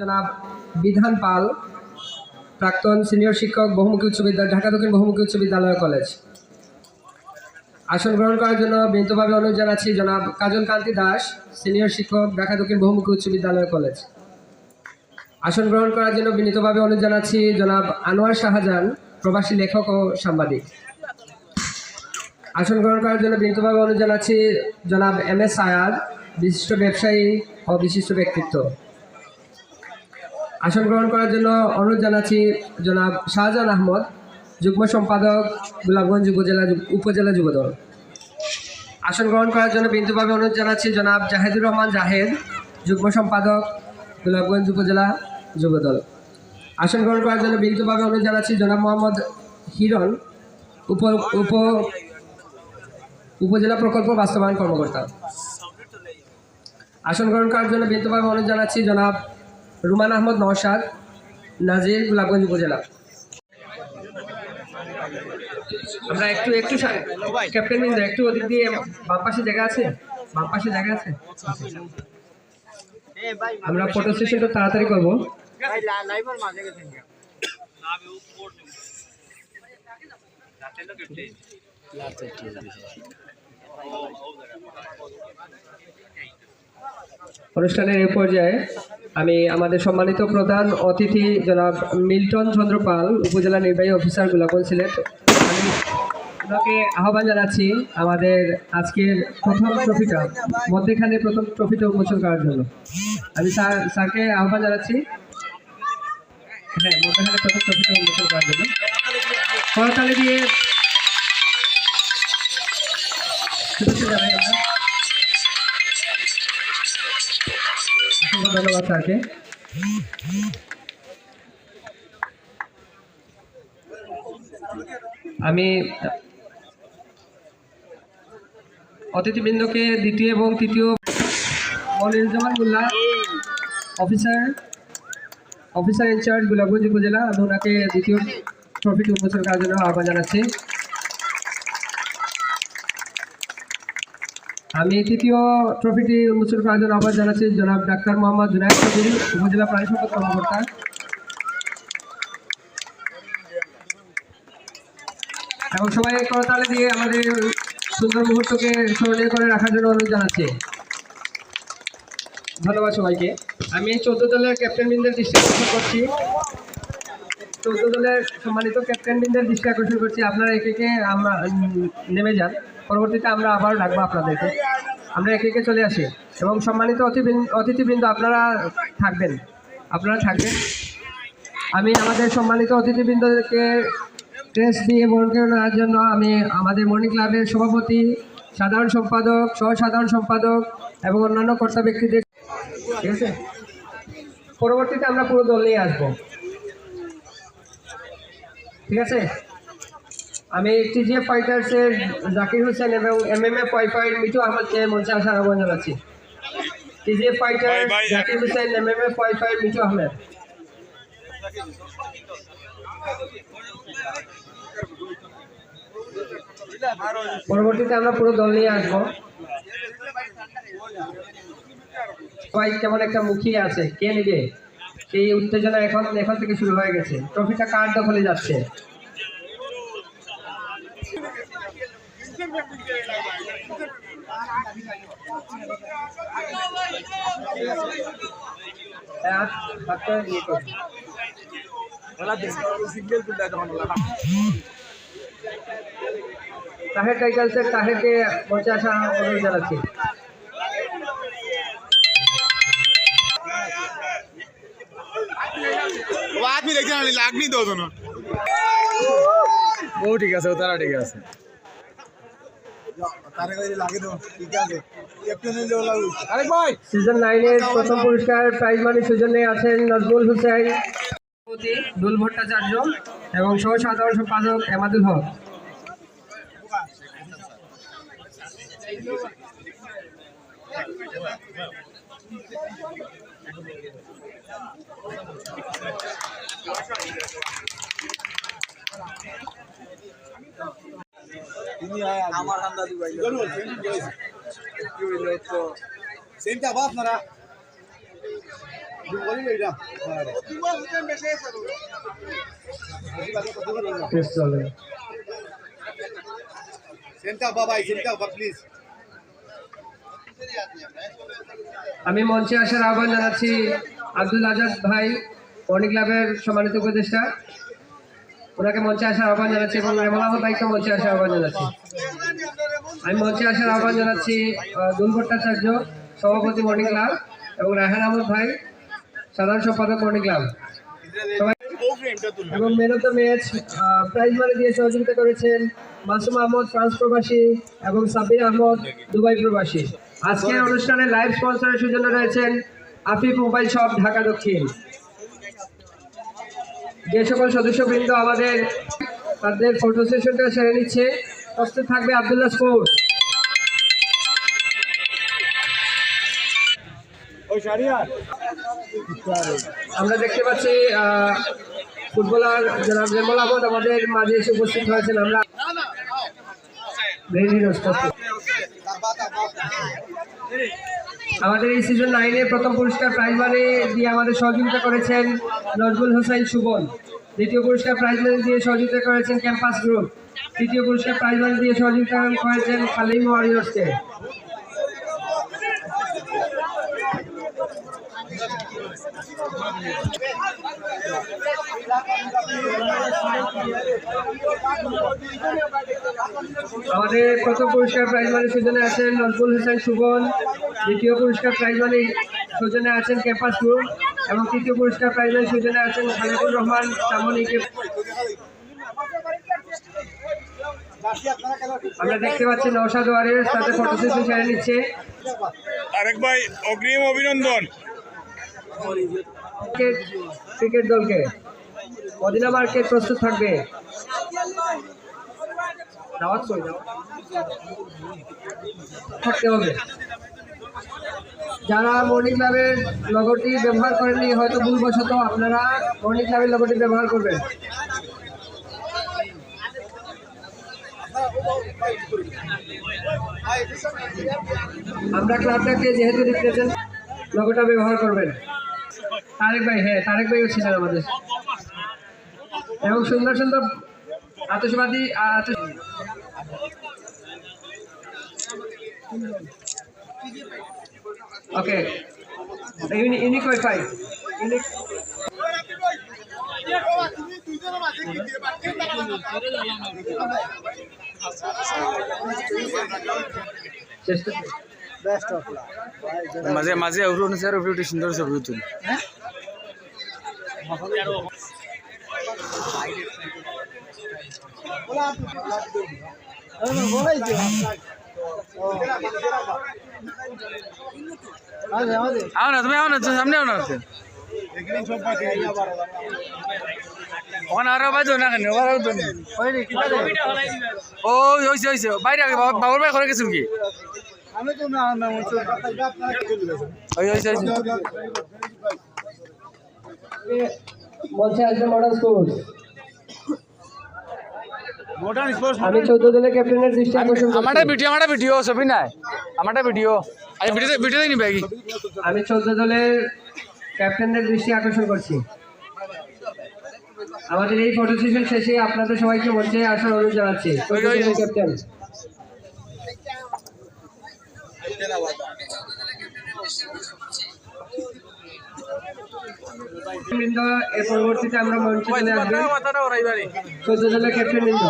জনাব বিধান পাল, প্রাক্তন সিনিয়র শিক্ষক, বহুমুখী উচ্চ বিদ্যালয়, ঢাকা দক্ষিণ বহুমুখী উচ্চ বিদ্যালয় কলেজ। আসন গ্রহণ করার জন্য বিনীতভাবে অনুরোধ জানাচ্ছি জনাব কাজল কান্তি দাস, সিনিয়র শিক্ষক, ঢাকা দক্ষিণ বহুমুখী উচ্চ বিদ্যালয় কলেজ। আসন গ্রহণ করার জন্য বিনীতভাবে অনুরোধ জানাচ্ছি জনাব আনোয়ার শাহজাহান, প্রবাসী লেখক ও সাংবাদিক। আসন গ্রহণ করার জন্য বিনীতভাবে অনুরোধ জানাচ্ছি জনাব এম এস আয়াদ, বিশিষ্ট ব্যবসায়ী ও বিশিষ্ট ব্যক্তিত্ব। আসন গ্রহণ করার জন্য অনুরোধ জানাচ্ছি জনাব শাহজাহান আহমদ, যুগ্ম সম্পাদক, গোলাপগঞ্জ উপজেলা উপজেলা যুবদল আসন গ্রহণ করার জন্য বিনীতভাবে অনুরোধ জানাচ্ছি জনাব জাহেদুর রহমান জাহেদ, যুগ্ম সম্পাদক, গোলাপগঞ্জ উপজেলা যুবদল আসন গ্রহণ করার জন্য বিনীতভাবে অনুরোধ জানাচ্ছি জনাব মোহাম্মদ হিরণ, উপ উপ, উপজেলা প্রকল্প বাস্তবায়ন কর্মকর্তা। আসন গ্রহণ করার জন্য বিনীতভাবে অনুরোধ জানাচ্ছি জনাব রুমান আহমদ নওশাদ, নাজির গোলাপগঞ্জ উপজেলা। আমরা একটু একটু ক্যাপ্টেন বিন্দু, একটু ওদিক দিয়ে বাম পাশে জায়গা আছে? বাম পাশে জায়গা আছে? আমরা ফটো সেশনটা তাড়াতাড়ি করব। অনুষ্ঠানের এই পর্যায়ে আমি আমাদের সম্মানিত প্রধান অতিথি জনাব মিল্টন চন্দ্র পাল উপজেলা নির্বাহী অফিসার গোলাপগঞ্জ সিলেট। আমি ওনাকে আহ্বান জানাচ্ছি আমাদের আজকের প্রথম ট্রফিটা, মধ্যেখানে প্রথম ট্রফিটা উন্মোচন করার জন্য। আমি স্যার, স্যারকে আহ্বান জানাচ্ছি। হ্যাঁ মধ্যেখানে প্রথম ট্রফিটা উন্মোচন করার জন্য। করতালি দিয়ে অসংখ্য ধন্যবাদ স্যারকে। আমি অতিথিবৃন্দকে দ্বিতীয় এবং তৃতীয় Moniruzzaman Molla, officer officer in charge, Golapganj upazila, আমি ওনাকে দ্বিতীয় ট্রফিটি উন্মোচন করার জন্য আহ্বান জানাচ্ছি। আমি তৃতীয় ট্রফিটি উন্মোচন করার জন্য আহ্বান জানাচ্ছি জনাব ডাক্তার মোহাম্মদ জুনায়দ চৌধুরী, উপজেলা প্রাণী সম্পদ কর্মকর্তা। এবং সবাই করতালে দিয়ে আমাদের সুন্দর মুহূর্তকে স্মরণীয় করে রাখার জন্য অনুরোধ জানাচ্ছি। ধন্যবাদ সবাইকে। আমি চোদ্দ দলের ক্যাপ্টেন বৃন্দের দৃষ্টি আকর্ষণ করছি। চোদ্দ দলের সম্মানিত ক্যাপ্টেন বৃন্দের দৃষ্টি আকর্ষণ করছি। আপনারা একে একে আমরা নেমে যান। পরবর্তীতে আমরা আবার ডাকবো আপনাদেরকে। আমরা একে একে চলে আসি এবং সম্মানিত অতিবৃন্দ অতিথিবৃন্দ, আপনারা থাকবেন। আপনারা থাকবেন। আমি আমাদের সম্মানিত অতিথিবৃন্দকে ড্রেস দিয়ে বরণ করে নেওয়ার জন্য আমি আমাদের মর্নিং ক্লাবের সভাপতি, সাধারণ সম্পাদক সহ সাধারণ সম্পাদক এবং অন্যান্য কর্তা ব্যক্তিদের ঠিক আছে? পরবর্তীতে আমরা পুরো দল নিয়ে আসব। ঠিক আছে? আমি টিজিএফ ফাইটার্সের জাকির হোসেন এবং এম এম এ ফাইফাইয়ের মিঠু আহমদকে মঞ্চে আসার আহ্বান জানাচ্ছি। TGF fighter Zakir Hossain M M A ফাইফাইয়ের Mithu Ahmed. পরবর্তীতে আমরা পুরো দল নিয়ে আসব। সবাই কেমন একটা মুখিয়ে আছে কে নিবে? সেই উত্তেজনা এখন এখন থেকে শুরু হয়ে গেছে। ট্রফিটা কার দখলে যাচ্ছে? হ্যাঁ, হাতটা ইয়ে করো। তাহের টাইটালসের তাহেরকে মঞ্চে আসা অনুরোধ জানাচ্ছি ও আদমি দেখছে না লাগনি তো ওজন ও ঠিক আছে ও তারা ঠিক আছে তারে কই লাগে তো ঠিক আছে ক্যাপ্টেন হইলে লাগু আরে ভাই সিজন নাইনের প্রথম পুরস্কার প্রাইজ মানি সুজনে আছেন নজরুল হুসেন। দুল ভট্টাচার্য এবং সহ সাধারণ সম্পাদক এমাদুল হক। তুমি আমার আন্দাজ ভাই। কি হইল তো? সেমটা প্লিজ আমি মঞ্চে আসার আহ্বান জানাচ্ছি আব্দুল আজাদ ভাই অনেক ক্লাবের সম্মানিত উপদেষ্টা। ওনাকে মঞ্চে আসার আহ্বান জানাচ্ছি এবং রেমল আহমদ ভাইকে মঞ্চে আসার আহ্বান জানাচ্ছি। আমি মঞ্চে আসার আহ্বান জানাচ্ছি দুল ভট্টাচার্য, সভাপতি মর্নিং ক্লাব এবং রায়হান আহমদ ভাই, সাধারণ সম্পাদক মর্নিং ক্লাব। এবং men of the match prize money দিয়ে সহযোগিতা করেছেন মাসুম আহমদ, ফ্রান্স প্রবাসী এবং সাব্বির আহমদ, দুবাই প্রবাসী। আজকের অনুষ্ঠানে লাইভ স্পন্সরের সুজন্য রয়েছেন আফিফ মোবাইল শপ, ঢাকা দক্ষিণ। যে সকল সদস্যবৃন্দ আমাদের তাদের ফটো সেশনটা সেরে নিচ্ছে। প্রস্তুত থাকবে আবদুল্লাহ স্পোর্টস। আমরা দেখতে পাচ্ছি আহ, ফুটবলার জনাব জেমল আহমদ আমাদের মাঝে এসে উপস্থিত হয়েছেন। আমরা। আমাদের এই সিজন নাইনে প্রথম পুরস্কার প্রাইজ মানি দিয়ে আমাদের সহযোগিতা করেছেন নজরুল হোসাইন সুবন দ্বিতীয় পুরস্কার প্রাইজ মানি দিয়ে সহযোগিতা করেছেন ক্যাম্পাস গ্রুপ তৃতীয় পুরস্কার প্রাইজ মানি দিয়ে সহযোগিতা করেছেন খালিম ওয়ারিয়র্সকে। আমাদের প্রথম পুরস্কার প্রাইজ মানি সুজনে আছেন নজরুল হোসেন সুবন দ্বিতীয় পুরস্কার প্রাইজ মানি সুজনে আছেন ক্যাম্পাস গ্রুপ এবং তৃতীয় পুরস্কার প্রাইজ মানি সুজনে আছেন খালিদুর রহমান সামনিকে আমরা দেখতে পাচ্ছি নৌসাদ ওয়ারিয়ার্স, তাদের ফটো সেশন সেরে নিচ্ছে আরেক ভাই, অগ্রিম অভিনন্দন। ক্রিকেট দলকে মদিনা মার্কেট প্রস্তুত থাকবে। থাকতে হবে। যারা মর্নিং ক্লাবের লগোটি ব্যবহার করেননি, হয়তো ভুলবশত আপনারা মর্নিং ক্লাবের লগোটি ব্যবহার করবেন। আমরা ক্লাবটাকে যেহেতু রিপ্রেজেন্ট লগোটা ব্যবহার করবেন। তারেক ভাই হ্যাঁ তারেক ভাইও ছিলেন আমাদের। এবং সুন্দর সুন্দর আতসবাদী আতস ওকে ইউনিক ওয়াইফাই ইউনিক চেষ্টা মাঝে মাঝে অভিনয় অনুসারে অভিনয়টি সুন্দর ছবি তুলি আও না তুমি আও না সামনে আও না। ওখানে আরও বাজো না কেন? ওখানে আরও তো- ও হয়েছে হয়েছে বাইরে বাবুর ভাই করে গেছিল কি? আমি তো না না ওই হয়েছে বলছে আসবে মডার্ন স্কুল মডার্ন স্পোর্টস আমি ক্যাপ্টেনের দৃষ্টি আকর্ষণ আমারটা ভিডিও আমারটা ভিডিও ছবি নাই। আমারটা ভিডিও আমি দলের ক্যাপ্টেনদের দৃষ্টি আকর্ষণ করছি। আমাদের এই ফটো সেশন শেষে আপনাদের সবাইকে মঞ্চে আসার অনুরোধ জানাচ্ছি। ক্যাপ্টেন বৃন্দ এ পরবর্তীতে আমরা মঞ্চে চলে আসবেন চৌদ্দ দলের ক্যাপ্টেন বৃন্দ